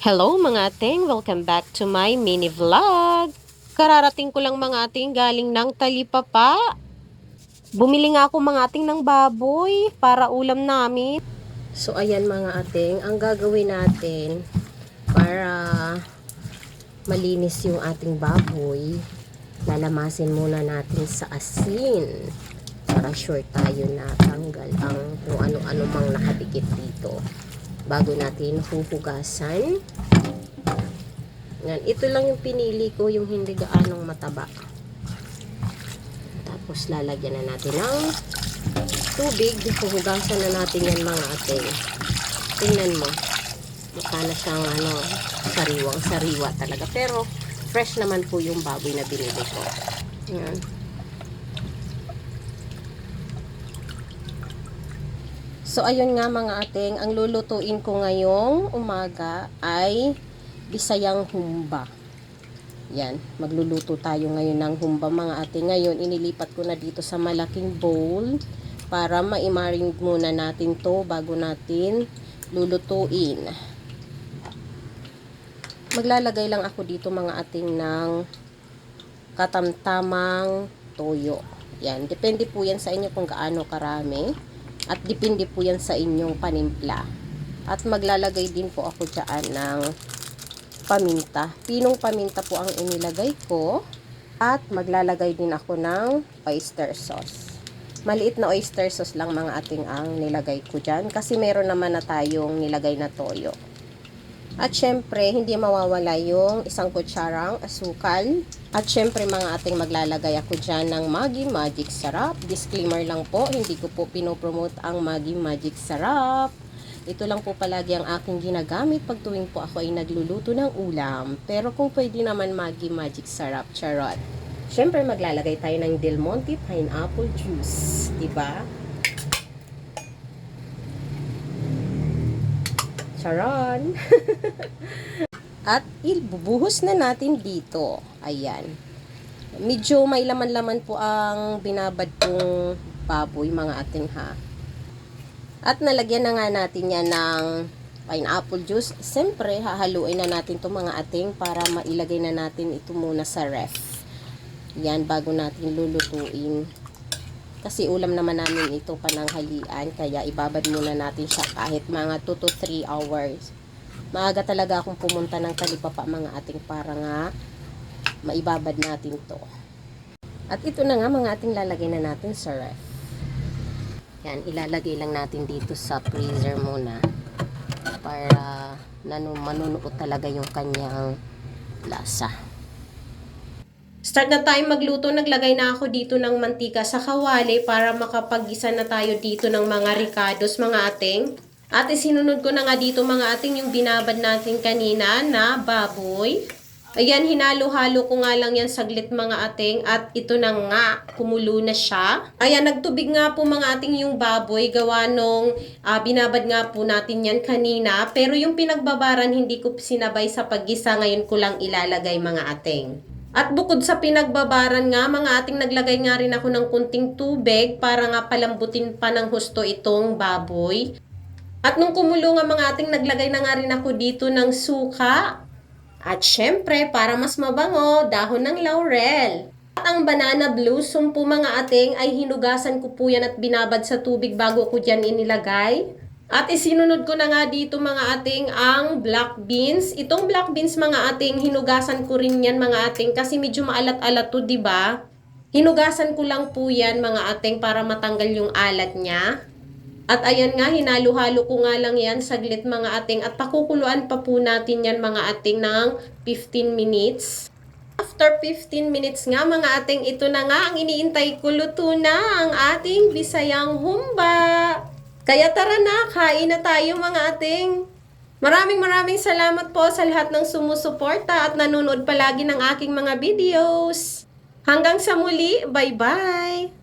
Hello mga ating, welcome back to my mini vlog. Kararating ko lang mga ating galing ng talipapa. Bumili nga ako mga ating ng baboy para ulam namin. So ayan mga ating, ang gagawin natin para malinis yung ating baboy, lalamasin muna natin sa asin para sure tayo na tanggal ang kung ano-ano mang nakadikit dito bago natin huhugasan. Yan, ito lang yung pinili ko, yung hindi gaanong mataba. Tapos lalagyan na natin ng tubig. Huhugasan na natin yan mga ate. Tingnan mo. Mukha na siyang ano, sariwang sariwa talaga. Pero fresh naman po yung baboy na binili ko. Yan. So, ayun nga mga ating, ang lulutuin ko ngayong umaga ay bisayang humba. Yan, magluluto tayo ngayon ng humba mga ating. Ngayon, inilipat ko na dito sa malaking bowl para maimarinate muna natin to bago natin lulutuin. Maglalagay lang ako dito mga ating ng katamtamang toyo. Yan, depende po yan sa inyo kung gaano karami. At depende po yan sa inyong panimpla. At maglalagay din po ako dyan ng paminta. Pinong paminta po ang inilagay ko. At maglalagay din ako ng oyster sauce. Maliit na oyster sauce lang mga ating ang nilagay ko dyan. Kasi meron naman na tayong nilagay na toyo. At syempre, hindi mawawala yung isang kutsarang asukal. At syempre, mga ating maglalagay ako dyan ng Maggi Magic Sarap. Disclaimer lang po, hindi ko po pinopromote ang Maggi Magic Sarap. Ito lang po palagi ang aking ginagamit pag tuwing po ako ay nagluluto ng ulam. Pero kung pwede naman Maggi Magic Sarap, charot. Syempre, maglalagay tayo ng Del Monte Pineapple Juice. Diba? Charon! At ibubuhos na natin dito. Ayan. Medyo may laman-laman po ang binabad kong baboy mga ating ha. At nalagyan na nga natin yan ng pineapple juice. Siyempre, hahaluin na natin to mga ating para mailagay na natin ito muna sa ref. Yan, bago natin lulutuin. Kasi ulam naman namin ito pananghalian, kaya ibabad muna natin siya kahit mga 2 to 3 hours. Maaga talaga akong pumunta ng talipapa mga ating para nga maibabad natin to. At ito na nga mga ating lalagay na natin sa ref. Yan, ilalagay lang natin dito sa freezer muna para nanu manunuot talaga yung kanyang lasa. Start na tayo magluto. Naglagay na ako dito ng mantika sa kawali para makapagisa na tayo dito ng mga ricados, mga ating. At isinunod ko na nga dito mga ating yung binabad natin kanina na baboy. Ayan, hinalo-halo ko nga lang yan saglit mga ating at ito na nga, kumulo na siya. Ayan, nagtubig nga po mga ating yung baboy, gawa nung ah, binabad nga po natin yan kanina. Pero yung pinagbabaran, hindi ko sinabay sa paggisa, ngayon ko lang ilalagay mga ating. At bukod sa pinagbabaran nga, mga ating naglagay nga rin ako ng kunting tubig para nga palambutin pa ng husto itong baboy. At nung kumulo nga mga ating naglagay na nga rin ako dito ng suka. At syempre, para mas mabango, dahon ng laurel. At ang banana blossom po mga ating ay hinugasan ko po yan at binabad sa tubig bago ko dyan inilagay. At isinunod ko na nga dito mga ating ang black beans. Itong black beans mga ating hinugasan ko rin yan mga ating kasi medyo maalat-alat to, ba? Hinugasan ko lang po yan mga ating para matanggal yung alat niya. At ayan nga, hinalo-halo ko nga lang yan saglit mga ating at pakukuluan pa po natin yan mga ating ng 15 minutes. After 15 minutes nga mga ating ito na nga ang iniintay ko luto na ang ating bisayang humba. Kaya tara na, kain na tayo mga ating. Maraming maraming salamat po sa lahat ng sumusuporta at nanonood palagi ng aking mga videos. Hanggang sa muli, bye-bye!